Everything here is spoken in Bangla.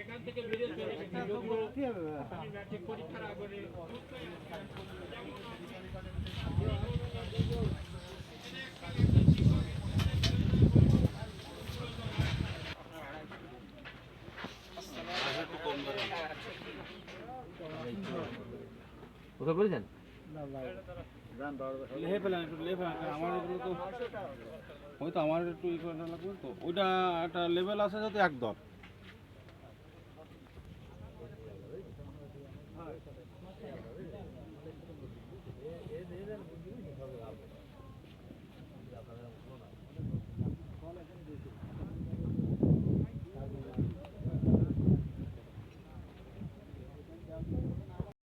এখান থেকে বেরিয়ে চলে গেছে। যদিও আমি ম্যাট্রিক পরীক্ষার আগে কোথাও করেছেন হয়তো আমার একটু ই করে লাগবে। তো ওইটা একটা লেভেল আছে যাতে এক দর